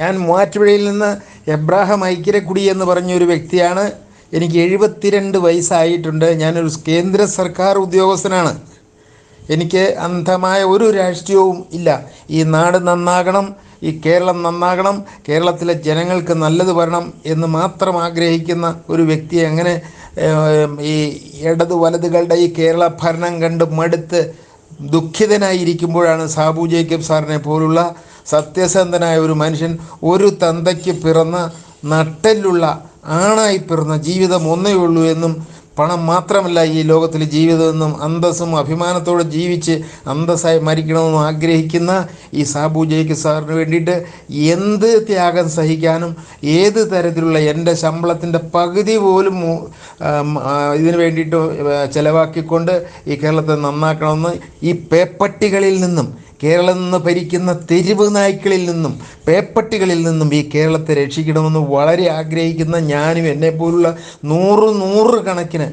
ഞാൻ മൂവാറ്റുപുഴയിൽ നിന്ന് എബ്രാഹം ഐക്യരക്കുടി എന്ന് പറഞ്ഞൊരു വ്യക്തിയാണ്. എനിക്ക് എഴുപത്തിരണ്ട് വയസ്സായിട്ടുണ്ട്. ഞാനൊരു കേന്ദ്ര സർക്കാർ ഉദ്യോഗസ്ഥനാണ്. എനിക്ക് അന്ധമായ ഒരു രാഷ്ട്രീയവും ഇല്ല. ഈ നാട് നന്നാകണം ഈ കേരളം നന്നാകണം കേരളത്തിലെ ജനങ്ങൾക്ക് നല്ലത് വരണം എന്ന് മാത്രം ആഗ്രഹിക്കുന്ന ഒരു വ്യക്തിയെ അങ്ങനെ ഈ ഇടതു വലതുകളുടെ ഈ കേരള ഭരണം കണ്ട് മടുത്ത് ദുഃഖിതനായിരിക്കുമ്പോഴാണ് സാബു ജേക്കബ് സാറിനെ പോലുള്ള സത്യസന്ധനായ ഒരു മനുഷ്യൻ ഒരു തന്തയ്ക്ക് പിറന്ന നട്ടെല്ലുള്ള ആണായി പിറന്ന ജീവിതം ഒന്നേ ഉള്ളൂ എന്നും പണം മാത്രമല്ല ഈ ലോകത്തിലെ ജീവിതമെന്നും അന്തസ്സും അഭിമാനത്തോടെ ജീവിച്ച് അന്തസ്സായി മരിക്കണമെന്നും ആഗ്രഹിക്കുന്ന ഈ സാബു ജയ്ക്ക് സാറിന് വേണ്ടിയിട്ട് എന്ത് ത്യാഗം സഹിക്കാനും ഏത് തരത്തിലുള്ള എന്റെ ശമ്പളത്തിന്റെ പകുതി പോലും ഇതിനു വേണ്ടിയിട്ട് ചിലവാക്കിക്കൊണ്ട് ഈ കേരളത്തെ നന്നാക്കണമെന്ന് ഈ പേപ്പട്ടികളിൽ നിന്നും കേരളം നിന്ന് ഭരിക്കുന്ന തെരുവ് നായ്ക്കളിൽ നിന്നും പേപ്പട്ടികളിൽ നിന്നും ഈ കേരളത്തെ രക്ഷിക്കണമെന്ന് വളരെ ആഗ്രഹിക്കുന്ന ഞാനും എന്നെപ്പോലുള്ള നൂറ് നൂറ് കണക്കിന്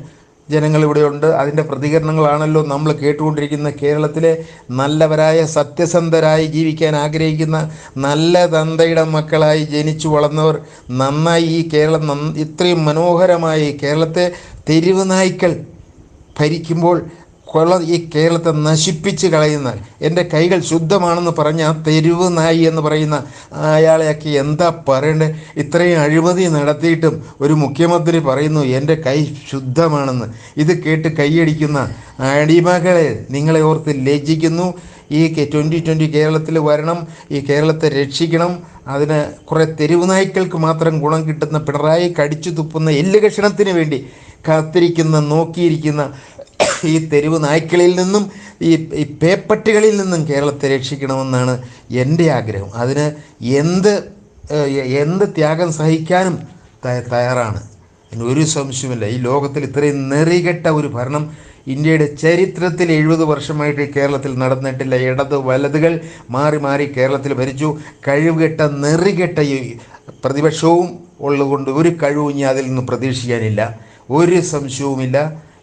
ജനങ്ങളിവിടെയുണ്ട് അതിന്റെ പ്രതികരണങ്ങളാണല്ലോ നമ്മൾ കേട്ടുകൊണ്ടിരിക്കുന്ന കേരളത്തിലെ നല്ലവരായ സത്യസന്ധരായി ജീവിക്കാൻ ആഗ്രഹിക്കുന്ന നല്ല തന്തയുടെ മക്കളായി ജനിച്ചു വളർന്നവർ നന്നായി ഈ കേരളം ഇത്രയും മനോഹരമായി കേരളത്തെ തെരുവ് നായ്ക്കൾ ഭരിക്കുമ്പോൾ കൊള്ള ഈ കേരളത്തെ നശിപ്പിച്ച് കളയുന്ന എന്റെ കൈകൾ ശുദ്ധമാണെന്ന് പറഞ്ഞ ആ തെരുവ് നായി എന്ന് പറയുന്ന അയാളെയൊക്കെ എന്താ പറയണ്ടേ? ഇത്രയും അഴിമതി നടത്തിയിട്ടും ഒരു മുഖ്യമന്ത്രി പറയുന്നു എന്റെ കൈ ശുദ്ധമാണെന്ന്. ഇത് കേട്ട് കൈയടിക്കുന്ന അടിമകളെ നിങ്ങളെ ഓർത്ത് ലജ്ജിക്കുന്നു. ഈ ട്വന്റി ട്വന്റി കേരളത്തിൽ വരണം ഈ കേരളത്തെ രക്ഷിക്കണം. അതിന് കുറേ തെരുവ് നായ്ക്കൾക്ക് മാത്രം ഗുണം കിട്ടുന്ന പിണറായി കടിച്ചു തുപ്പുന്ന എല്ല് കഷണത്തിന് വേണ്ടി കാത്തിരിക്കുന്ന നോക്കിയിരിക്കുന്ന ഈ തെരുവ് നായ്ക്കളിൽ നിന്നും ഈ ഈ പേപ്പട്ടികളിൽ നിന്നും കേരളത്തെ രക്ഷിക്കണമെന്നാണ് എന്റെ ആഗ്രഹം. അതിന് എന്ത് എന്ത് ത്യാഗം സഹിക്കാനും തയ്യാറാണ്. ഒരു സംശയമില്ല ഈ ലോകത്തിൽ ഇത്രയും നെറികെട്ട ഒരു ഭരണം ഇന്ത്യയുടെ ചരിത്രത്തിൽ എഴുപത് വർഷമായിട്ട് കേരളത്തിൽ നടന്നിട്ടില്ല. ഇടത് വലതുകൾ മാറി മാറി കേരളത്തിൽ ഭരിച്ചു. കഴിവുകെട്ട നെറികെട്ട ഈ പ്രതിപക്ഷവും ഉള്ളതുകൊണ്ട് ഒരു കഴിവും ഇനി അതിൽ നിന്ന് പ്രതീക്ഷിക്കാനില്ല. ഒരു സംശയവുമില്ല.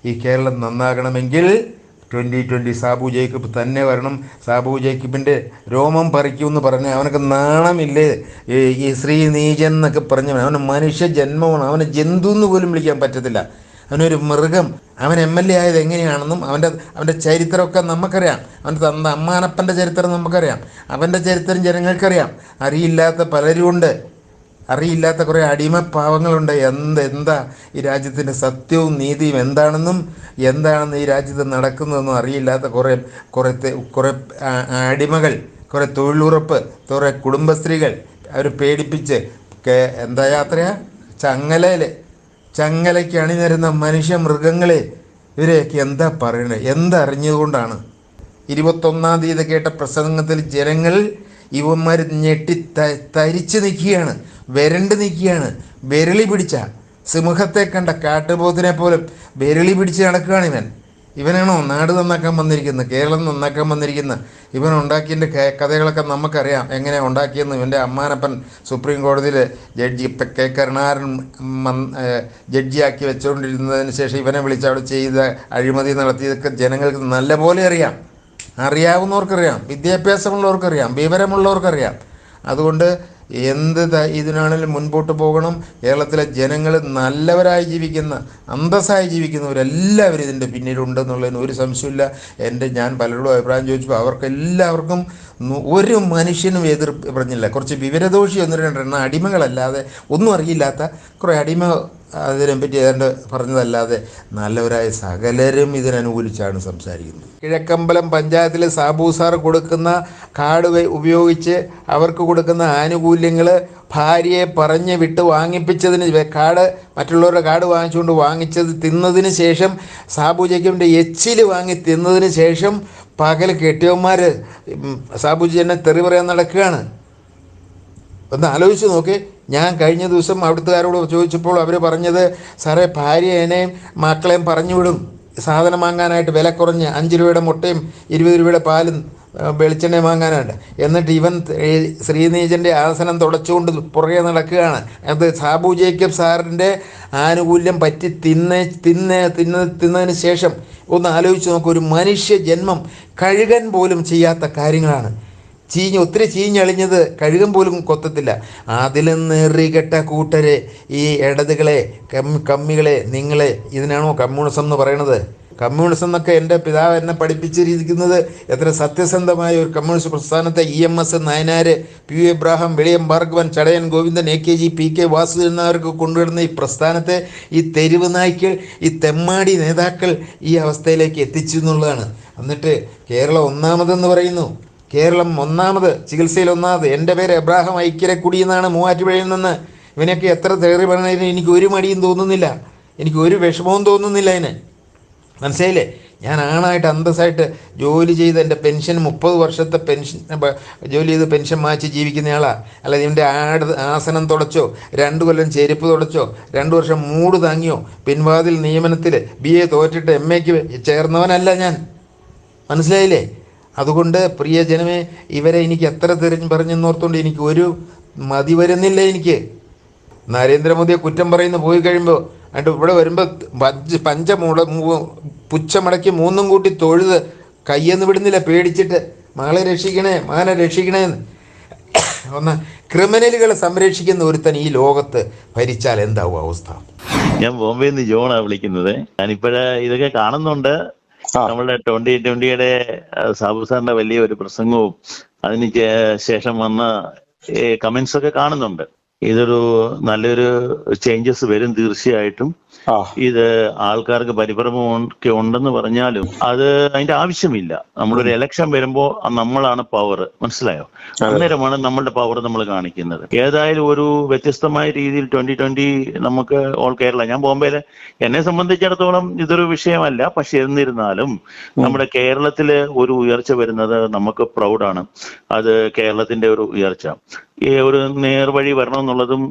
ഈ കേരളം നന്നാകണമെങ്കിൽ ട്വന്റി ട്വന്റി സാബു ജേക്കബ് തന്നെ വരണം. സാബു ജേക്കബിന്റെ രോമം പറിക്കുമെന്ന് പറഞ്ഞ് അവനൊക്കെ നാണമില്ലേ? ഈ ഈ ശ്രീ നീചൻ എന്നൊക്കെ പറഞ്ഞവൻ അവന് മനുഷ്യ ജന്മമാണ് അവനെ ജന്തു എന്ന് പോലും വിളിക്കാൻ പറ്റത്തില്ല. അവനൊരു മൃഗം. അവൻ എം എൽ എ ആയത് എങ്ങനെയാണെന്നും അവന്റെ അവന്റെ ചരിത്രമൊക്കെ നമുക്കറിയാം. അവന്റെ തന്ന അമ്മാനപ്പന്റെ ചരിത്രം നമുക്കറിയാം. അവന്റെ ചരിത്രം ജനങ്ങൾക്കറിയാം. അറിയില്ലാത്ത പലരുമുണ്ട്. അറിയില്ലാത്ത കുറേ അടിമ പാവങ്ങളുണ്ട്. എന്ത് എന്താ ഈ രാജ്യത്തിന്റെ സത്യവും നീതിയും എന്താണെന്നും എന്താണെന്ന് ഈ രാജ്യത്ത് നടക്കുന്നതെന്നും അറിയില്ലാത്ത കുറേ കുറേ കുറെ കുറേ അടിമകൾ കുറേ തൊഴിലുറപ്പ് കുറേ കുടുംബശ്രീകൾ അവർ പേടിപ്പിച്ച് എന്താ യാത്രയാ? ചങ്ങലയിൽ ചങ്ങലയ്ക്ക് അണിനിരുന്ന മനുഷ്യ മൃഗങ്ങളെ ഇവരെയൊക്കെ എന്താ പറയണത് എന്തറിഞ്ഞതുകൊണ്ടാണ് ഇരുപത്തൊന്നാം തീയതി കേട്ട പ്രസംഗത്തിൽ ജനങ്ങൾ ഇവന്മാർ ഞെട്ടി തരിച്ചു നിൽക്കുകയാണ് വരണ്ട് നിൽക്കുകയാണ് വിരളി പിടിച്ച. സിംഹത്തെ കണ്ട കാട്ടുപോത്തിനെ പോലും വിരളി പിടിച്ച് നടക്കുകയാണ് ഇവൻ. ഇവനാണോ നാട് നന്നാക്കാൻ വന്നിരിക്കുന്നത് കേരളം നന്നാക്കാൻ വന്നിരിക്കുന്ന ഇവൻ ഉണ്ടാക്കിയതിന്റെ കഥകളൊക്കെ നമുക്കറിയാം എങ്ങനെ ഉണ്ടാക്കിയെന്ന്. ഇവന്റെ അമ്മാനപ്പൻ സുപ്രീം കോടതിയിൽ ജഡ്ജി കെ കരുണാകരൻ മൻ- ജഡ്ജിയാക്കി വെച്ചുകൊണ്ടിരുന്നതിന് ശേഷം ഇവനെ വിളിച്ച് അവിടെ ചെയ്ത അഴിമതി നടത്തിയതൊക്കെ ജനങ്ങൾക്ക് നല്ലപോലെ അറിയാം. അറിയാവുന്നവർക്കറിയാം. വിദ്യാഭ്യാസമുള്ളവർക്കറിയാം. വിവരമുള്ളവർക്കറിയാം. അതുകൊണ്ട് എന്ത് ഇതിനാണെങ്കിലും മുൻപോട്ട് പോകണം. കേരളത്തിലെ ജനങ്ങൾ നല്ലവരായി ജീവിക്കുന്ന അന്തസ്സായി ജീവിക്കുന്നവരെല്ലാവരും ഇതിന്റെ പിന്നിലുണ്ടെന്നുള്ളതിന് ഒരു സംശയമില്ല എന്റെ ഞാൻ പലരോടും അഭിപ്രായം ചോദിച്ചപ്പോൾ അവർക്കെല്ലാവർക്കും ഒരു മനുഷ്യനും എതിർ പറഞ്ഞില്ല. കുറച്ച് വിവരദോഷി ഒന്ന് രണ്ടെണ്ണം അടിമകളല്ലാതെ ഒന്നും അറിയില്ലാത്ത കുറേ അടിമ അതിനെപ്പറ്റി ഏതാണ്ട് പറഞ്ഞതല്ലാതെ നല്ലവരായ സകലരും ഇതിനനുകൂലിച്ചാണ് സംസാരിക്കുന്നത്. കിഴക്കമ്പലം പഞ്ചായത്തിലെ സാബു സാർ കൊടുക്കുന്ന കാർഡ് ഉപയോഗിച്ച് അവർക്ക് കൊടുക്കുന്ന ആനുകൂല്യങ്ങൾ ഭാര്യയെ പറഞ്ഞ് വിട്ട് വാങ്ങിപ്പിച്ചതിന് കാട് മറ്റുള്ളവരുടെ കാർഡ് വാങ്ങിച്ചുകൊണ്ട് വാങ്ങിച്ചത് തിന്നതിന് ശേഷം സാബു ജേക്കബിന്റെ എച്ചിൽ വാങ്ങി തിന്നതിന് ശേഷം പകൽ കെട്ടിയവന്മാർ എന്നെ തെറി പറയാൻ നടക്കുകയാണ്. ഒന്ന് ആലോചിച്ച് നോക്കി. ഞാൻ കഴിഞ്ഞ ദിവസം അവിടുത്തുകാരോട് ചോദിച്ചപ്പോൾ അവർ പറഞ്ഞത് സാറേ ഭാര്യേനെയും മക്കളെയും പറഞ്ഞു വിടും. സാധനം വാങ്ങാനായിട്ട് വില കുറഞ്ഞ് അഞ്ച് രൂപയുടെ മുട്ടയും ഇരുപത് രൂപയുടെ പാലും വെളിച്ചെണ്ണ വാങ്ങാനായിട്ട്. എന്നിട്ട് ഇവൻ ശ്രീനീജന്റെ ആസനം തുടച്ചുകൊണ്ട് പുറകെ നടക്കുകയാണ്. അത് സാബു ജേക്കബ് സാറിന്റെ ആനുകൂല്യം പറ്റി തിന്ന് തിന്ന് തിന്ന് തിന്നതിന് ശേഷം ഒന്ന് ആലോചിച്ച് നോക്കുക ഒരു മനുഷ്യ ജന്മം കഴുകൻ പോലും ചെയ്യാത്ത കാര്യങ്ങളാണ്. ചീഞ്ഞ് ഒത്തിരി ചീഞ്ഞളിഞ്ഞത് കഴുകം പോലും കൊത്തത്തില്ല. അതിൽ നെറികെട്ട കൂട്ടരെ ഈ ഇടതുകളെ കമ്മികളെ നിങ്ങളെ ഇതിനാണോ കമ്മ്യൂണിസം എന്ന് പറയണത്? കമ്മ്യൂണിസം എന്നൊക്കെ എന്റെ പിതാവ് എന്നെ പഠിപ്പിച്ചിരിക്കുന്നത് എത്ര സത്യസന്ധമായ ഒരു കമ്മ്യൂണിസ്റ്റ് പ്രസ്ഥാനത്തെ E M S Nayanar P U Abraham വിളിയം Bhargavan Chadayan Govindan A K G P K Vasu എന്നവർക്ക് കൊണ്ടുവരുന്ന ഈ പ്രസ്ഥാനത്തെ ഈ തെരുവ് നായ്ക്കൾ ഈ തെമ്മാടി നേതാക്കൾ ഈ അവസ്ഥയിലേക്ക് എത്തിച്ചു എന്നുള്ളതാണ്. എന്നിട്ട് കേരളം ഒന്നാമതെന്ന് പറയുന്നു. കേരളം ഒന്നാമത് ചികിത്സയിൽ ഒന്നാമത്. എന്റെ പേര് എബ്രാഹാം ഐക്യരക്കുടി എന്നാണ് മൂവാറ്റുപുഴയിൽ നിന്ന്. ഇവനൊക്കെ എത്ര തേറി പറഞ്ഞതിന് എനിക്ക് ഒരു മടിയും തോന്നുന്നില്ല. എനിക്ക് ഒരു വിഷമവും തോന്നുന്നില്ല അതിന് മനസ്സിലായില്ലേ? ഞാൻ ആണായിട്ട് അന്തസ്സായിട്ട് ജോലി ചെയ്ത് എന്റെ പെൻഷൻ മുപ്പത് വർഷത്തെ പെൻഷൻ ജോലി ചെയ്ത് പെൻഷൻ മാറ്റി ജീവിക്കുന്നയാളാണ് അല്ല ഇതിന്റെ ആട് ആസനം തുടച്ചോ രണ്ട് കൊല്ലം ചെരുപ്പ് തുടച്ചോ രണ്ട് വർഷം മൂട് താങ്ങിയോ പിൻവാതിൽ നിയമനത്തിൽ ബി എ തോറ്റിട്ട് എം എക്ക് ചേർന്നവനല്ല ഞാൻ. മനസ്സിലായില്ലേ? അതുകൊണ്ട് പ്രിയജനമേ ഇവരെ എനിക്ക് എത്ര തിരിഞ്ഞ് പറഞ്ഞെന്നോർത്തുകൊണ്ട് എനിക്ക് ഒരു മതി വരുന്നില്ല എനിക്ക്. നരേന്ദ്രമോദിയെ കുറ്റം പറയുന്ന പോയി കഴിയുമ്പോൾ എന്നിട്ട് ഇവിടെ വരുമ്പോൾ പഞ്ച് പഞ്ചമുള പുച്ഛമടക്കി മൂന്നും കൂട്ടി തൊഴുത് കയ്യെന്ന് വിടുന്നില്ല പേടിച്ചിട്ട്. മകളെ രക്ഷിക്കണേ മകനെ രക്ഷിക്കണേ എന്ന്. ഒന്ന് ക്രിമിനലുകൾ സംരക്ഷിക്കുന്ന ഒരുത്തൻ ഈ ലോകത്ത് ഭരിച്ചാൽ എന്താവും അവസ്ഥ? ഞാൻ ബോംബെയിൽ നിന്ന് ജോണാ വിളിക്കുന്നത്. ഞാനിപ്പോഴ ഇതൊക്കെ കാണുന്നുണ്ട്. ആ. നമ്മളുടെ ട്വന്റി ട്വന്റിയുടെ സാബു സാറിന്റെ വലിയ ഒരു പ്രസംഗവും അതിന് ശേഷം വന്ന കമന്റ്സ് ഒക്കെ കാണുന്നുണ്ട് ഇതൊരു നല്ലൊരു ചേഞ്ചസ് വരും തീർച്ചയായിട്ടും ഇത് ആൾക്കാർക്ക് പരിഭ്രമമൊക്കെ ഉണ്ടെന്ന് പറഞ്ഞാലും അത് അതിന്റെ ആവശ്യമില്ല. നമ്മളൊരു ഇലക്ഷൻ വരുമ്പോ നമ്മളാണ് പവർ മനസ്സിലായോ? അന്നേരമാണ് നമ്മളുടെ പവർ നമ്മൾ കാണിക്കുന്നത്. ഏതായാലും ഒരു വ്യത്യസ്തമായ രീതിയിൽ ട്വന്റി ട്വന്റി നമുക്ക് ഓൾ കേരള ഞാൻ ബോംബെയിലെ എന്നെ സംബന്ധിച്ചിടത്തോളം ഇതൊരു വിഷയമല്ല. പക്ഷെ എന്നിരുന്നാലും നമ്മുടെ കേരളത്തിൽ ഒരു ഉയർച്ച വരുന്നത് നമുക്ക് പ്രൗഡാണ് അത് കേരളത്തിന്റെ ഒരു ഉയർച്ച. ഒരു നേർവഴി വരണം എന്നുള്ളതും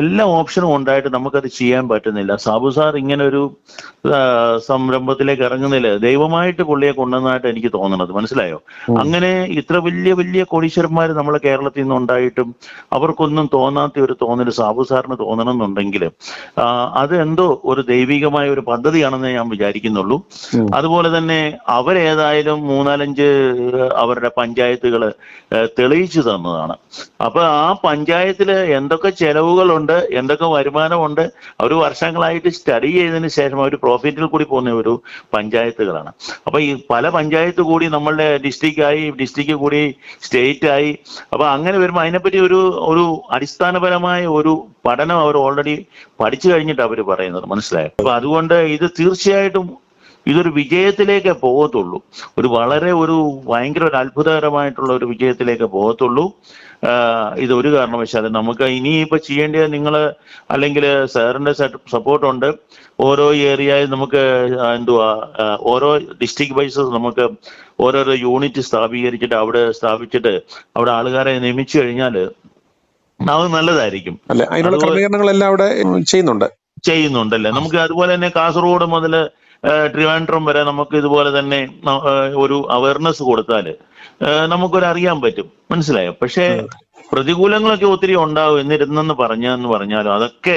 എല്ലാ ഓപ്ഷനും ഉണ്ടായിട്ട് നമുക്കത് ചെയ്യാൻ പറ്റുന്നില്ല. സാബു സാർ ഇങ്ങനെ ഒരു സംരംഭത്തിലേക്ക് ഇറങ്ങുന്നില്ല. ദൈവമായിട്ട് പുള്ളിയെ കൊണ്ടുവന്നതായിട്ട് എനിക്ക് തോന്നണത്. മനസ്സിലായോ? അങ്ങനെ ഇത്ര വലിയ വലിയ കോടീശ്വരന്മാർ നമ്മളെ കേരളത്തിൽ നിന്ന് ഉണ്ടായിട്ടും അവർക്കൊന്നും തോന്നാത്ത ഒരു തോന്നൽ സാബു സാറിന് തോന്നണമെന്നുണ്ടെങ്കിൽ എന്നുണ്ടെങ്കിൽ അത് എന്തോ ഒരു ദൈവികമായ ഒരു പദ്ധതിയാണെന്ന് ഞാൻ വിചാരിക്കുന്നുള്ളൂ. അതുപോലെ തന്നെ അവരേതായാലും മൂന്നാലഞ്ച് അവരുടെ പഞ്ചായത്തുകൾ തെളിയിച്ചു തന്നതാണ്. അപ്പൊ ആ പഞ്ചായത്തിൽ എന്തൊക്കെ ചെലവുകളുണ്ട് എന്തൊക്കെ വരുമാനമുണ്ട് അവർ വർഷങ്ങളായിട്ട് സ്റ്റഡി ചെയ്തതിന് ശേഷം അവർ പ്രോഫിറ്റിൽ കൂടി പോകുന്ന ഒരു പഞ്ചായത്തുകളാണ്. അപ്പൊ ഈ പല പഞ്ചായത്ത് കൂടി നമ്മളുടെ ഡിസ്ട്രിക്റ്റ് ആയി ഡിസ്ട്രിക്ട് കൂടി സ്റ്റേറ്റ് ആയി അപ്പൊ അങ്ങനെ വരുമ്പോൾ അതിനെപ്പറ്റി ഒരു ഒരു അടിസ്ഥാനപരമായ ഒരു പഠനം അവർ ഓൾറെഡി പഠിച്ചു കഴിഞ്ഞിട്ട് അവർ പറയുന്നത്. മനസ്സിലായോ? അപ്പൊ അതുകൊണ്ട് ഇത് തീർച്ചയായിട്ടും ഇതൊരു വിജയത്തിലേക്ക് പോകത്തുള്ളൂ. ഒരു വളരെ ഒരു ഭയങ്കര ഒരു അത്ഭുതകരമായിട്ടുള്ള ഒരു വിജയത്തിലേക്ക് പോകത്തുള്ളൂ. ഇത് ഒരു കാരണവശാലും നമുക്ക് ഇനിയിപ്പോ ചെയ്യേണ്ടത് നിങ്ങൾ അല്ലെങ്കിൽ സാറിന്റെ സപ്പോർട്ട് ഉണ്ട് ഓരോ ഏരിയയിൽ നമുക്ക് എന്തുവാ ഓരോ ഡിസ്ട്രിക്ട് വൈസ് നമുക്ക് ഓരോരോ യൂണിറ്റ് സ്ഥാപീകരിച്ചിട്ട് അവിടെ സ്ഥാപിച്ചിട്ട് അവിടെ ആളുകാരെ നിയമിച്ചു കഴിഞ്ഞാൽ അത് നല്ലതായിരിക്കും. അല്ലെ അതിനുള്ള ക്രമീകരണങ്ങളെല്ലാം അവിടെ ചെയ്യുന്നുണ്ട്. ചെയ്യുന്നുണ്ടല്ലേ? നമുക്ക് അതുപോലെ തന്നെ കാസർഗോഡ് മുതൽ ട്രിവാൻഡ്രം വരെ നമുക്ക് ഇതുപോലെ തന്നെ ഒരു അവയർനെസ് കൊടുത്താൽ നമുക്കൊരു അറിയാൻ പറ്റും. മനസ്സിലായോ? പക്ഷേ പ്രതികൂലങ്ങളൊക്കെ ഒത്തിരി ഉണ്ടാവും എന്നിരുന്നെന്ന് പറഞ്ഞെന്ന് പറഞ്ഞാലും അതൊക്കെ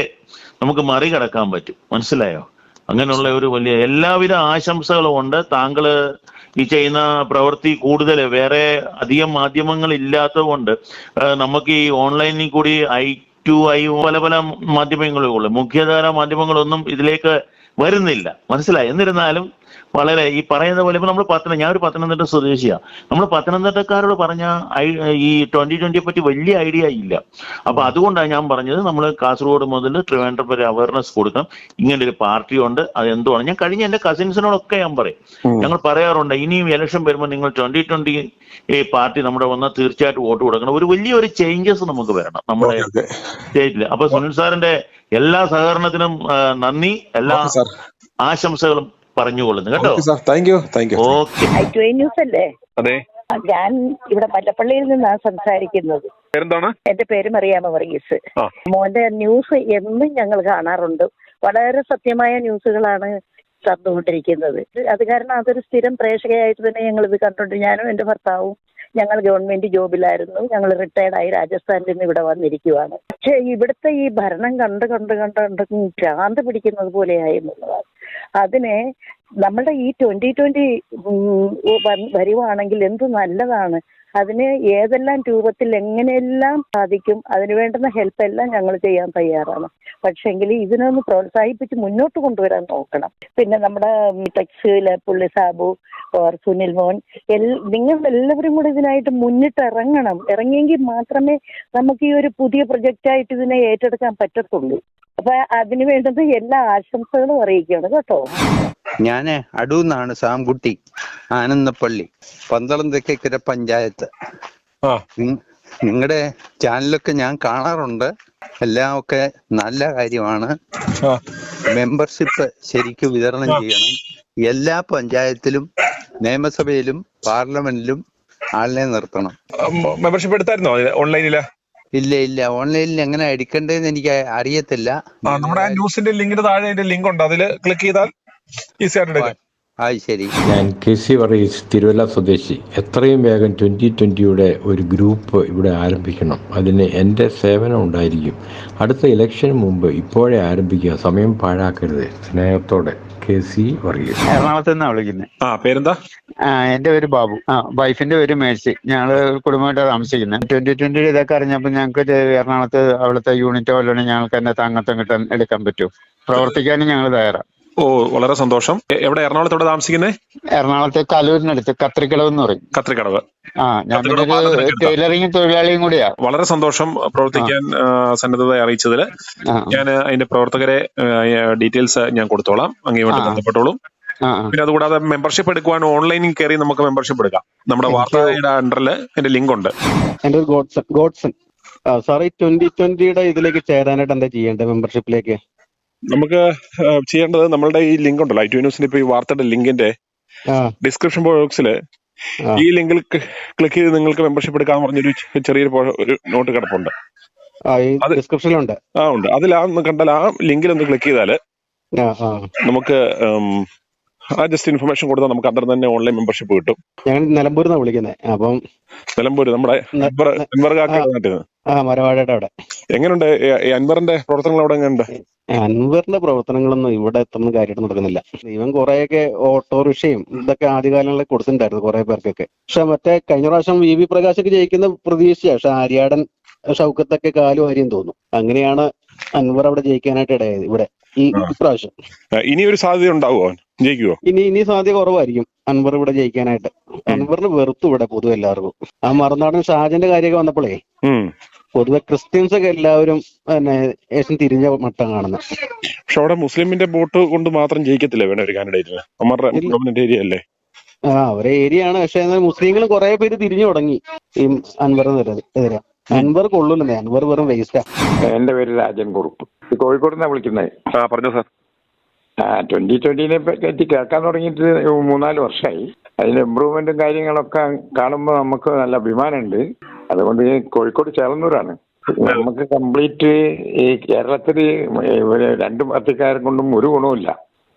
നമുക്ക് മറികടക്കാൻ പറ്റും. മനസ്സിലായോ? അങ്ങനെയുള്ള ഒരു വലിയ എല്ലാവിധ ആശംസകളും ഉണ്ട്. താങ്കൾ ഈ ചെയ്യുന്ന പ്രവൃത്തി കൂടുതൽ വേറെ അധികം മാധ്യമങ്ങൾ ഇല്ലാത്തതുകൊണ്ട് നമുക്ക് ഈ ഓൺലൈനിൽ കൂടി ഐ ടു ഐ പല പല മാധ്യമങ്ങളും ഉള്ളു മുഖ്യധാര മാധ്യമങ്ങളൊന്നും ഇതിലേക്ക് വരുന്നില്ല. മനസ്സിലായി? എന്നിരുന്നാലും വളരെ ഈ പറയുന്ന പോലെ ഇപ്പൊ നമ്മൾ പത്തനം ഞാൻ ഒരു പത്തനംതിട്ട സ്വദേശിയാണ് നമ്മൾ പത്തനംതിട്ടക്കാരോട് പറഞ്ഞ ഐ- ഈ ട്വന്റി ട്വന്റിയെ പറ്റി വലിയ ഐഡിയ ഇല്ല. അപ്പൊ അതുകൊണ്ടാണ് ഞാൻ പറഞ്ഞത് നമ്മൾ കാസർഗോഡ് മുതൽ ട്രിവാൻഡ്രം വരെ അവയർനെസ് കൊടുക്കണം. ഇങ്ങനെ ഒരു പാർട്ടി ഉണ്ട് അത് എന്തുവാണ് ഞാൻ കഴിഞ്ഞ എന്റെ കസിൻസിനോടൊക്കെ ഞാൻ പറയും. ഞങ്ങൾ പറയാറുണ്ട് ഇനിയും ഇലക്ഷൻ വരുമ്പോൾ നിങ്ങൾ ട്വന്റി ട്വന്റി ഈ പാർട്ടി നമ്മുടെ വന്നാൽ തീർച്ചയായിട്ടും വോട്ട് കൊടുക്കണം. ഒരു വലിയൊരു ചേഞ്ചസ് നമുക്ക് വരണം നമ്മുടെ സ്റ്റേറ്റിൽ. സ്റ്റേറ്റിൽ അപ്പൊ സുനിൽ സാറിന്റെ എല്ലാ സഹകരണത്തിനും നന്ദി. എല്ലാ ആശംസകളും പറഞ്ഞുകൊള്ളുന്നു. കേട്ടോ? Okay sir thank you thank you okay I two news അല്ലേ? അതെ. ഞാൻ ഇവിടെ മല്ലപ്പള്ളിയിൽ നിന്നാണ് സംസാരിക്കുന്നത്. എന്റെ പേര് മറിയാമ വർഗീസ്. മോന്റെ ന്യൂസ് എന്നും ഞങ്ങൾ കാണാറുണ്ട്. വളരെ സത്യമായ ന്യൂസുകളാണ് തന്നുകൊണ്ടിരിക്കുന്നത്. അത് കാരണം അതൊരു സ്ഥിരം പ്രേക്ഷകയായിട്ട് തന്നെ ഞങ്ങൾ ഇത് കണ്ടോണ്ട് ഞാനും എന്റെ ഭർത്താവും ഞങ്ങൾ ഗവൺമെന്റ് ജോബിലായിരുന്നു. ഞങ്ങൾ റിട്ടയർഡായി രാജസ്ഥാനിൽ നിന്ന് ഇവിടെ വന്നിരിക്കുവാണ്. പക്ഷേ ഇവിടുത്തെ ഈ ഭരണം കണ്ട് കണ്ട് കണ്ട് കണ്ട് ഭ്രാന്ത് പിടിക്കുന്നത് പോലെയായി എന്നുള്ളതാണ്. അതിനെ നമ്മളുടെ ഈ ട്വന്റി ട്വന്റി വരുവാണെങ്കിൽ എന്ത് നല്ലതാണ്? അതിന് ഏതെല്ലാം രൂപത്തിൽ എങ്ങനെയെല്ലാം സാധിക്കും അതിന് വേണ്ടുന്ന ഹെൽപ്പ് എല്ലാം ഞങ്ങൾ ചെയ്യാൻ തയ്യാറാണ്. പക്ഷെങ്കിൽ ഇതിനൊന്ന് പ്രോത്സാഹിപ്പിച്ച് മുന്നോട്ട് കൊണ്ടുവരാൻ നോക്കണം. പിന്നെ നമ്മുടെ ടെക്സിലെ പുള്ളി സാബു ഓർ സുനിൽ മോൻ എൽ നിങ്ങൾ എല്ലാവരും കൂടി ഇതിനായിട്ട് മുന്നിട്ട് ഇറങ്ങണം. ഇറങ്ങിയെങ്കിൽ മാത്രമേ നമുക്ക് ഈ ഒരു പുതിയ പ്രൊജക്റ്റായിട്ട് ഇതിനെ ഏറ്റെടുക്കാൻ പറ്റത്തുള്ളൂ. അപ്പൊ അതിന് വേണ്ടുന്ന എല്ലാ ആശംസകളും അറിയിക്കുകയാണ് കേട്ടോ. ഞാൻ അടൂന്നാണ് സാംകുട്ടി ആനന്ദപ്പള്ളി പന്തളം തെക്കേക്കര പഞ്ചായത്ത് നിങ്ങളുടെ ചാനലൊക്കെ ഞാൻ കാണാറുണ്ട്. എല്ലാം ഒക്കെ നല്ല കാര്യമാണ്. മെമ്പർഷിപ്പ് ശരിക്കും വിതരണം ചെയ്യണം. എല്ലാ പഞ്ചായത്തിലും നിയമസഭയിലും പാർലമെന്റിലും ആളിനെ നിർത്തണം. മെമ്പർഷിപ്പ് എടുത്തായിരുന്നോ ഓൺലൈനിൽ? ഇല്ല ഇല്ല. ഓൺലൈനിൽ എങ്ങനെ എടുക്കേണ്ടതെന്ന് എനിക്ക് അറിയത്തില്ല. നമ്മുടെ ന്യൂസിന്റെ ലിങ്കിന് താഴെ ലിങ്ക് ഉണ്ട്. അതിൽ ക്ലിക്ക് ചെയ്താൽ ഈസി സാറ്റർഡേ ശരി. ഞാൻ കെ സി വർഗീസ് തിരുവല്ല സ്വദേശി. എത്രയും വേഗം ട്വന്റി ട്വന്റിയുടെ ഒരു ഗ്രൂപ്പ് ഇവിടെ ആരംഭിക്കണം. അതിന് എന്റെ സേവനം ഉണ്ടായിരിക്കും. അടുത്ത ഇലക്ഷന് മുമ്പ് ഇപ്പോഴേ ആരംഭിക്കുക. സമയം പാഴാക്കരുത്. സ്നേഹത്തോടെ കെ സി വർഗീസ് എറണാകുളത്ത് നിന്നാണ് വിളിക്കുന്നത് ആ പേരെന്താ? ആ എന്റെ പേര് ബാബു. ആ വൈഫിന്റെ പേര് മേഴ്സി. ഞങ്ങൾ കുടുംബമായിട്ട് താമസിക്കുന്നത് ട്വന്റി ട്വന്റി ഇതൊക്കെ അറിഞ്ഞപ്പോൾ ഞങ്ങൾക്ക് എറണാകുളത്ത് അവിടുത്തെ യൂണിറ്റോ അല്ലെങ്കിൽ ഞങ്ങൾക്ക് എന്നെ താങ്ങത്തം കിട്ടാൻ എടുക്കാൻ പറ്റും. പ്രവർത്തിക്കാനും ഞങ്ങൾ തയ്യാറാണ് ഓ വളരെ സന്തോഷം. എവിടെ എറണാകുളത്തോടെ താമസിക്കുന്നത് എറണാകുളത്തെ കലൂരിനടുത്ത് കത്രിക്കടവ് എന്ന് പറയും. കത്രിക്കടവ്. ആ ഞാൻ. ടൈലറിംഗ് തൊഴിലാളിയും കൂടിയാ. വളരെ സന്തോഷം പ്രവർത്തിക്കാൻ സന്നദ്ധത അറിയിച്ചതിൽ ഞാൻ അതിന്റെ പ്രവർത്തകരെ ഡീറ്റെയിൽസ് ഞാൻ കൊടുത്തോളാം. അങ്ങേയുമായിട്ട്. ബന്ധപ്പെട്ടോളും. പിന്നെ അതുകൂടാതെ മെമ്പർഷിപ്പ് എടുക്കുവാൻ ഓൺലൈനിൽ കയറി നമുക്ക് മെമ്പർഷിപ്പ് എടുക്കാം. നമ്മുടെ വാർത്തയുടെ അണ്ടറിൽ അതിന്റെ ലിങ്ക് ഉണ്ട് എന്റെ ഗോഡ്സൺ. ഗോഡ്സൺ. സാർ സാറേ ഈ ട്വന്റി ട്വന്റിയുടെ ഇതിലേക്ക് ചേരാനായിട്ട് എന്താ ചെയ്യേണ്ടത് മെമ്പർഷിപ്പിലേക്ക്? നമുക്ക് ചെയ്യേണ്ടത് നമ്മളുടെ ഈ ലിങ്ക് ഉണ്ടല്ലോ ഐ ടു ന്യൂസിന്റെ ഇപ്പൊ ഈ വാർത്തയുടെ ലിങ്കിന്റെ ഡിസ്ക്രിപ്ഷൻ ബോക്സിൽ ഈ ലിങ്കിൽ ക്ലിക്ക് ചെയ്ത് നിങ്ങൾക്ക് മെമ്പർഷിപ്പ് എടുക്കാൻ പറഞ്ഞൊരു ചെറിയൊരു ഒരു നോട്ട് കിടപ്പുണ്ട്. ഡിസ്ക്രിപ്ഷനിലുണ്ട് ആ ഉണ്ട്. അതിൽ ആ കണ്ടാൽ ആ ലിങ്കിൽ ഒന്ന് ക്ലിക്ക് ചെയ്താൽ നമുക്ക് ആ ജസ്റ്റ് ഇൻഫർമേഷൻ കൊടുത്താൽ നമുക്ക് അന്നേരം തന്നെ ഓൺലൈൻ മെമ്പർഷിപ്പ് കിട്ടും. ഞങ്ങൾ നിലമ്പൂരിൽ നിന്നാണ് വിളിക്കുന്നത് അപ്പം നിലമ്പൂര് നമ്മുടെ ആ. മരവാഴയുടെ അവിടെ. എങ്ങനെയുണ്ട് അൻവറിന്റെ പ്രവർത്തനങ്ങൾ അവിടെ എങ്ങനെയുണ്ട് അൻവറിന്റെ പ്രവർത്തനങ്ങളൊന്നും ഇവിടെ എത്തുന്ന കാര്യമായിട്ട് നടക്കുന്നില്ല. ഇവൻ കുറെയൊക്കെ ഓട്ടോറിക്ഷയും ഇതൊക്കെ ആദ്യകാലങ്ങളിൽ കൊടുത്തിട്ടുണ്ടായിരുന്നു കുറെ പേർക്കൊക്കെ. പക്ഷെ മറ്റേ കഴിഞ്ഞ പ്രാവശ്യം വി വി പ്രകാശൊക്കെ ജയിക്കുന്ന പ്രതീക്ഷ പക്ഷെ ആര്യാടൻ ഷൗക്കത്തൊക്കെ കാലും അരിയും തോന്നുന്നു. അങ്ങനെയാണ് അൻവർ അവിടെ ജയിക്കാനായിട്ട് ഇടയായത് ഇവിടെ. ഇപ്രാവശ്യം. പ്രാവശ്യം ഇനി ഒരു സാധ്യത ഉണ്ടാവുമോ ജയിക്കുമോ ഇനി ഇനി സാധ്യത കുറവായിരിക്കും അൻവർ ഇവിടെ ജയിക്കാനായിട്ട്. അൻവറിന് വെറുത്തു ഇവിടെ പൊതുവെ എല്ലാവർക്കും. ആ മറുനാടൻ ഷാജന്റെ കാര്യമൊക്കെ വന്നപ്പോഴേ പൊതുവെ ക്രിസ്ത്യൻസ് ഒക്കെ എല്ലാവരും പിന്നെ ഏഷ്യൻ തിരിഞ്ഞ മട്ടം കാണുന്നത് പക്ഷെ അവിടെ മുസ്ലിമിന്റെ വോട്ട് കൊണ്ട് മാത്രം ജയിക്കത്തില്ല വേണം ഒരു കാൻഡിഡേറ്റിന് ഏരിയ അല്ലേ? ആ അവരെ ഏരിയ ആണ്. പക്ഷെ മുസ്ലിങ്ങൾ കുറെ പേര് തിരിഞ്ഞു തുടങ്ങി ഈ അൻവറിന് എതിരെ അൻവർ കൊള്ളൂലെന്നേ അൻവർ വെറും വേസ്റ്റാ എന്റെ പേര് രാജൻ കുറുപ്പ്. കോഴിക്കോട് നിന്നാ വിളിക്കുന്നത് ആ പറഞ്ഞു സാർ. ആ ട്വന്റി ട്വന്റിനെ പറ്റി കേൾക്കാൻ തുടങ്ങിയിട്ട് മൂന്നാൽ വർഷമായി അതിന്റെ ഇമ്പ്രൂവ്മെന്റും കാര്യങ്ങളൊക്കെ കാണുമ്പോൾ നമുക്ക് നല്ല അഭിമാനമുണ്ട്. അതുകൊണ്ട് കോഴിക്കോട് ചേർന്നൂരാണ് നമുക്ക് കംപ്ലീറ്റ് ഈ കേരളത്തിൽ ഇവർ രണ്ട് പാർട്ടിക്കാരെ കൊണ്ടും ഒരു ഗുണവുമില്ല.